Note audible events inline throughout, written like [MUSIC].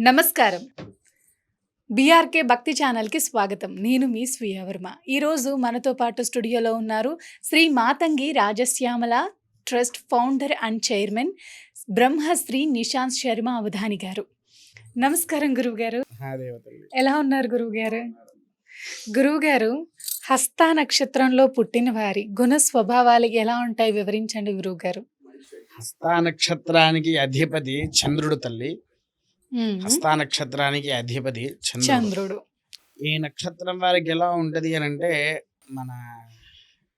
నమస్కారం. బీఆర్కే భక్తి ఛానల్కి స్వాగతం. నేను మీ స్వీయవర్మ ఈరోజు మనతో పాటు స్టూడియోలో ఉన్నారు Shri Matangi Rajashyamala trust founder and chairman Brahmashri Nishant Sharma Avadhani garu. నమస్కారం గురువుగారు. ఎలా ఉన్నారు గురువుగారు? గురువుగారు హస్త నక్షత్రంలో పుట్టిన వారి గుణ స్వభావాలు ఎలా ఉంటాయి? వివరించండి గురువుగారు. హస్తా నక్షత్రానికి అధిపతి చంద్రుడు తల్లి. హస్తా నక్షత్రానికి అధిపతి చంద్రుడు. ఈ నక్షత్రం వారికి ఎలా ఉంటది అని అంటే మన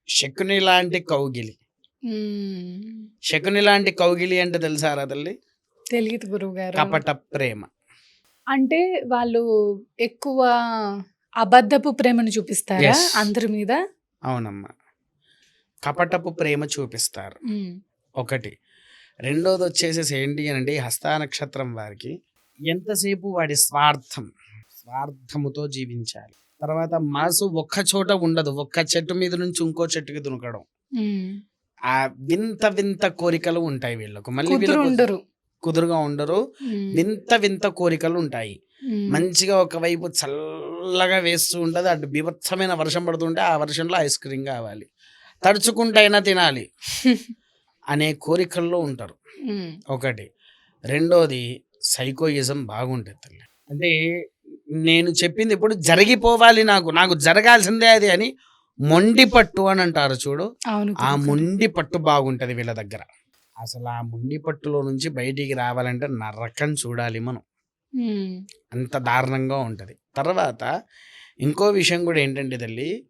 శకుని లాంటి కౌగిలి. శకుని లాంటి కౌగిలి అంటే తెలుసారా తల్లి? తెలియదు గురువుగారు. కపట ప్రేమ. అంటే వాళ్ళు ఎక్కువ అబద్ధపు ప్రేమను చూపిస్తారా. అందరి మీద? అవునమ్మా. కపటపు ప్రేమ చూపిస్తారు. ఒకటి. రెండోది వచ్చేసేసి ఏంటి అని అంటే ఈ హస్తా నక్షత్రం వారికి ఎంతసేపు వాడి స్వార్థం? స్వార్థముతో జీవించాలి. తర్వాత మనసు ఒక్క చోట ఉండదు. ఒక్క చెట్టు మీద నుంచి ఇంకో చెట్టుకి దునకడం. ఆ వింత వింత కోరికలు ఉంటాయి వీళ్ళకు. మళ్ళీ ఉండరు. కుదురుగా ఉండరు. వింత వింత కోరికలు ఉంటాయి. మంచిగా ఒకవైపు చల్లగా వేస్తూ ఉంటది అటు బీభత్సమైన వర్షం పడుతుంటే ఆ వర్షంలో ఐస్ క్రీమ్ కావాలి. తడుచుకుంటైనా తినాలి. [LAUGHS] అనే కోరికల్లో ఉంటారు. ఒకటి. రెండోది సైకోయిజం బాగుంటుంది తల్లి. అంటే నేను చెప్పింది ఇప్పుడు జరిగిపోవాలి నాకు నాకు జరగాల్సిందే అది అని మొండి పట్టు అని అంటారు చూడు. ఆ. మొండి పట్టు బాగుంటది వీళ్ళ దగ్గర. అసలు ఆ మొండి పట్టులో నుంచి బయటికి రావాలంటే నరకం చూడాలి మనం. అంత దారుణంగా ఉంటుంది. తర్వాత ఇంకో విషయం కూడా ఏంటంటే తల్లి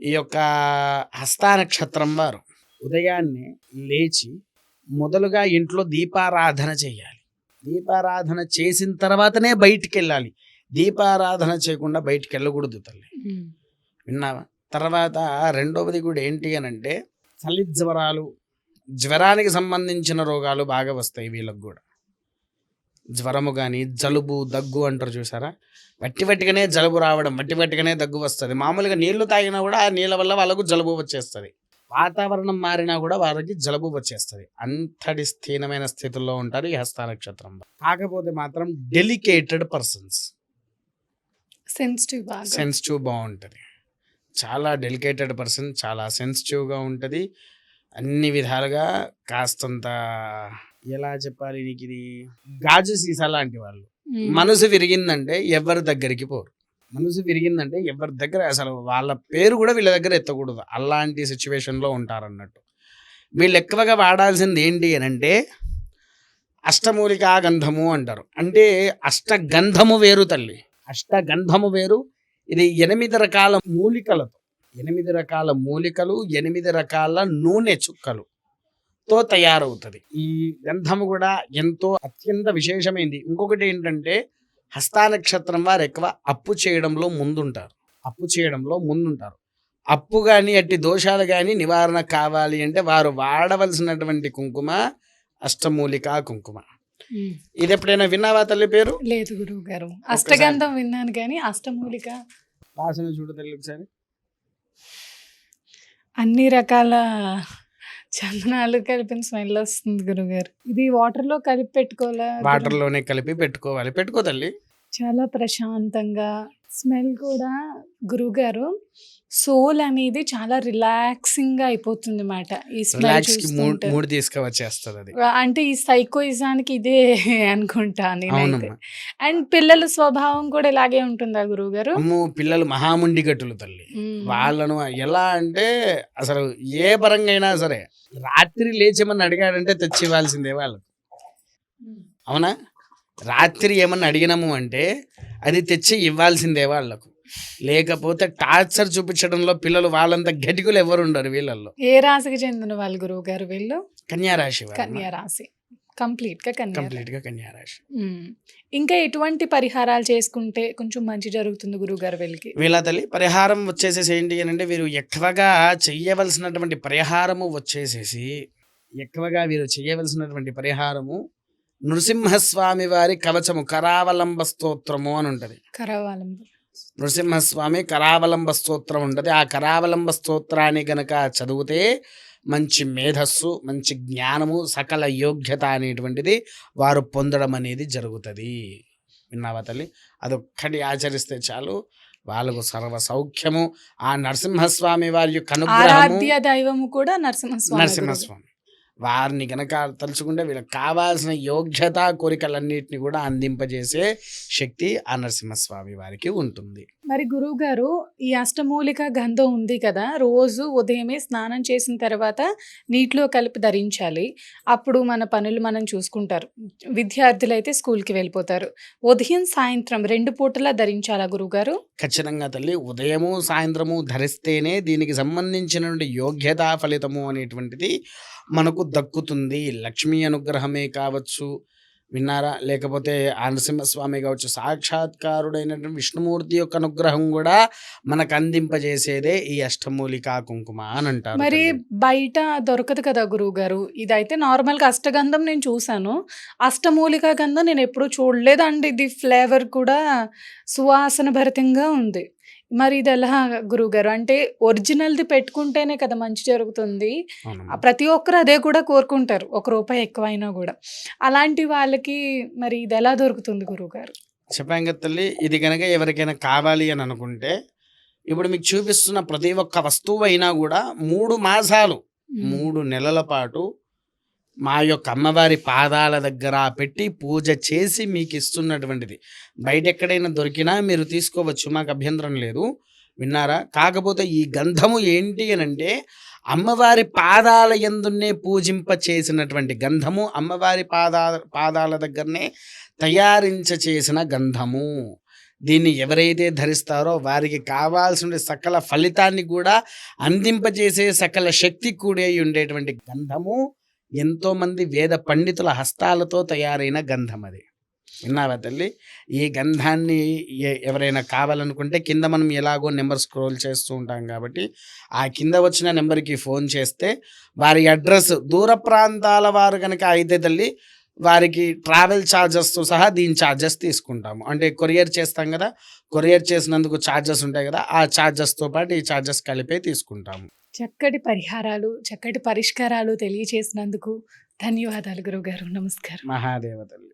ఈ యొక్క హస్తా నక్షత్రం వారు ఉదయాన్నే లేచి మొదలుగా ఇంట్లో దీపారాధన చేయాలి. దీపారాధన చేసిన తర్వాతనే బయటికి వెళ్ళాలి దీపారాధన చేయకుండా బయటికి వెళ్ళకూడదు తల్లి. విన్నావా? తర్వాత రెండవది కూడా ఏంటి అని అంటే చలి జ్వరాలు జ్వరానికి సంబంధించిన రోగాలు బాగా వస్తాయి వీళ్ళకి కూడా. జ్వరము కానీ జలుబు దగ్గు అంటారు చూసారా? వట్టి వట్టిగానే జలుబు రావడం వట్టి వట్టిగానే దగ్గు వస్తుంది. మామూలుగా నీళ్ళు తాగినా కూడా ఆ నీళ్ళ వల్ల వాళ్ళకు జలుబు వచ్చేస్తుంది. వాతావరణం మారినా కూడా వాళ్ళకి జలుబు వచ్చేస్తుంది. అంతటి స్థీనమైన స్థితిలో ఉంటారు ఈ హస్త నక్షత్రంలో కాకపోతే మాత్రం డెలికేటెడ్ పర్సన్స్. సెన్సిటివ్ బాగా. సెన్సిటివ్ బాగుంటుంది. చాలా డెలికేటెడ్ పర్సన్ చాలా సెన్సిటివ్గా ఉంటుంది. అన్ని విధాలుగా కాస్తంత ఎలా చెప్పాలి నీకు ఇది గాజు సీసా లాంటి వాళ్ళు. మనసు విరిగిందంటే ఎవరి దగ్గరికి పోరు. మనసు విరిగిందంటే ఎవరి దగ్గర అసలు వాళ్ళ పేరు కూడా వీళ్ళ దగ్గర ఎత్తకూడదు. అలాంటి సిచ్యువేషన్లో ఉంటారన్నట్టు. వీళ్ళు ఎక్కువగా వాడాల్సింది ఏంటి అని అంటే అష్టమూలికా గంధము అంటారు. అంటే అష్టగంధము వేరు తల్లి. అష్టగంధము వేరు. ఇది ఎనిమిది రకాల మూలికలతో. ఎనిమిది రకాల మూలికలు ఎనిమిది రకాల నూనె చుక్కలు తో తయారవుతుంది. ఈ గంధము కూడా ఎంతో అత్యంత విశేషమైంది. ఇంకొకటి ఏంటంటే హస్తా నక్షత్రం వారు ఎక్కువ అప్పు చేయడంలో ముందుంటారు. అప్పు చేయడంలో ముందుంటారు. అప్పు కానీ అట్టి దోషాలు కానీ నివారణ కావాలి అంటే వారు వాడవలసినటువంటి కుంకుమ అష్టమూలికా కుంకుమ. ఇది ఎప్పుడైనా విన్నావా తల్లి పేరు? లేదు గురువు గారు. అష్టగంధం విన్నాను కానీ అష్టమూలిక. వాసన చూడు తల్లి ఒకసారి. అన్ని రకాల చందనాలు కలిపిన స్మెల్ వస్తుంది గురుగారు. ఇది వాటర్లో కలిపి పెట్టుకోవాలా? వాటర్లోనే కలిపి పెట్టుకోవాలి. పెట్టుకో తల్లి. చాలా ప్రశాంతంగా స్మెల్ కూడా గురుగారు. సోల్ అనేది చాలా రిలాక్సింగ్గా అయిపోతుంది అన్నమాట ఈ స్మెల్ మూడ్ తీసుకువచ్చేస్తుంది అది అంటే ఈ సైకోయిజానికి ఇదే [LAUGHS] అనుకుంటా నేనైతే. అండ్ పిల్లల స్వభావం కూడా ఇలాగే ఉంటుందా గురువు గారు పిల్లలు మహాముండి గట్టులు తల్లి వాళ్ళను ఎలా అంటే అసలు ఏ పరంగా అయినా సరే రాత్రి లేచేమని అడిగాడంటే తెచ్చి ఇవ్వాల్సిందే వాళ్ళకు. అవునా? రాత్రి ఏమన్నా అడిగినాము అంటే అది తెచ్చి ఇవ్వాల్సిందే వాళ్ళకు. లేకపోతే టార్చర్ చూపించడంలో పిల్లలు వాళ్ళంత గటికులు ఎవరు ఉండరు వీళ్ళల్లో. ఏ రాశికి చెందిన వాళ్ళు గురువు గారు వీళ్ళు? కన్యా రాశి కన్యా రాశి. కంప్లీట్గా కంప్లీట్గా కన్యా రాశి. మ్మ్. ఇంకా ఎటువంటి పరిహారాలు చేసుకుంటే కొంచెం మంచి జరుగుతుంది గురువు గారు వీళ్ళకి? వీళ్ళ తల్లి పరిహారం వచ్చేసేసి ఏంటి అని అంటే వీరు ఎక్కువగా చెయ్యవలసినటువంటి పరిహారము వచ్చేసేసి ఎక్కువగా వీరు చెయ్యవలసినటువంటి పరిహారము నృసింహస్వామి వారి కవచము కరావలంబ స్తోత్రము అని ఉంటది. కరవాలం నృసింహస్వామి కరావలంబ స్తోత్రం ఉంటుంది. ఆ కరావలంబ స్తోత్రాన్ని గనక చదివితే మంచి మేధస్సు మంచి జ్ఞానము సకల యోగ్యత అనేటువంటిది వారు పొందడం అనేది జరుగుతుంది. విన్నావా తల్లి? అదొక్కటి ఆచరిస్తే చాలు. వాళ్ళకు సర్వ సౌఖ్యము. ఆ నరసింహస్వామి వారి యొక్క అనుగ్రహము దైవము కూడా నరసింహస్వామి. నరసింహస్వామి. వారిని గనక తలుచుకుంటే వీళ్ళకి కావాల్సిన యోగ్యత కోరికలన్నిటిని కూడా అందింపజేసే శక్తి ఆ నరసింహస్వామి వారికి ఉంటుంది. మరి గురువు గారు ఈ అష్టమూలిక గంధం ఉంది కదా రోజు ఉదయమే స్నానం చేసిన తర్వాత నీటిలో కలిపి ధరించాలి. అప్పుడు మన పనులు మనం చూసుకుంటారు. విద్యార్థులు అయితే స్కూల్కి వెళ్ళిపోతారు. ఉదయం సాయంత్రం రెండు పూటలా ధరించాలా గురువుగారు? ఖచ్చితంగా తల్లి ఉదయము సాయంత్రము ధరిస్తేనే దీనికి సంబంధించిన యోగ్యతా ఫలితము అనేటువంటిది మనకు దక్కుతుంది. లక్ష్మీ అనుగ్రహమే కావచ్చు విన్నారా? లేకపోతే నరసింహస్వామి కావచ్చు సాక్షాత్కారుడైనటువంటి విష్ణుమూర్తి యొక్క అనుగ్రహం కూడా మనకు అందింపజేసేదే ఈ అష్టమూలికా కుంకుమ అని అంటారు మరి. బయట దొరకదు కదా గురువు గారు ఇదైతే నార్మల్గా అష్టగంధం నేను చూసాను అష్టమూలిక గంధం నేను ఎప్పుడూ చూడలేదండి. ఇది ఫ్లేవర్ కూడా సువాసన భరితంగా ఉంది. మరి ఇది ఎలా గురువు గారు అంటే ఒరిజినల్ది పెట్టుకుంటేనే కదా మంచి జరుగుతుంది. ప్రతి ఒక్కరు అదే కూడా కోరుకుంటారు. ఒక రూపాయి ఎక్కువైనా కూడా. అలాంటి వాళ్ళకి మరి ఇది ఎలా దొరుకుతుంది గురువు గారు చెప్పాం కదా తల్లి ఇది కనుక ఎవరికైనా కావాలి అని అనుకుంటే ఇప్పుడు మీకు చూపిస్తున్న ప్రతి ఒక్క వస్తువు అయినా కూడా మూడు మాసాలు మూడు నెలల పాటు మా యొక్క అమ్మవారి పాదాల దగ్గర పెట్టి పూజ చేసి మీకు ఇస్తున్నటువంటిది. బయట ఎక్కడైనా దొరికినా మీరు తీసుకోవచ్చు మాకు అభ్యంతరం లేదు. విన్నారా? కాకపోతే ఈ గంధము ఏంటి అని అంటే అమ్మవారి పాదాల ఎందునే పూజింప చేసినటువంటి గంధము అమ్మవారి పాదా పాదాల దగ్గరనే తయారించ చేసిన గంధము. దీన్ని ఎవరైతే ధరిస్తారో వారికి కావాల్సిన సకల ఫలితాన్ని కూడా అందింపజేసే సకల శక్తి కూడా ఉండేటువంటి గంధము. ఎంతోమంది వేద పండితుల హస్తాలతో తయారైన గంధం అది. విన్నావా తల్లి? ఈ గంధాన్ని ఎ- ఎవరైనా కావాలనుకుంటే కింద మనం ఎలాగో నెంబర్ స్క్రోల్ చేస్తూ ఉంటాం కాబట్టి ఆ కింద వచ్చిన నెంబర్కి ఫోన్ చేస్తే వారి అడ్రస్ దూర ప్రాంతాల వారు కనుక అయితే తల్లి వారికి ట్రావెల్ ఛార్జెస్తో సహా దీని ఛార్జెస్ తీసుకుంటాము. అంటే కొరియర్ చేస్తాం కదా కొరియర్ చేసినందుకు ఛార్జెస్ ఉంటాయి కదా ఆ ఛార్జెస్తో పాటు ఈ ఛార్జెస్ కలిపే తీసుకుంటాము. చక్కటి పరిహారాలు చక్కటి పరిష్కారాలు తెలియచేసినందుకు ధన్యవాదాలు గురువు గారు నమస్కారం మహాదేవతల్లి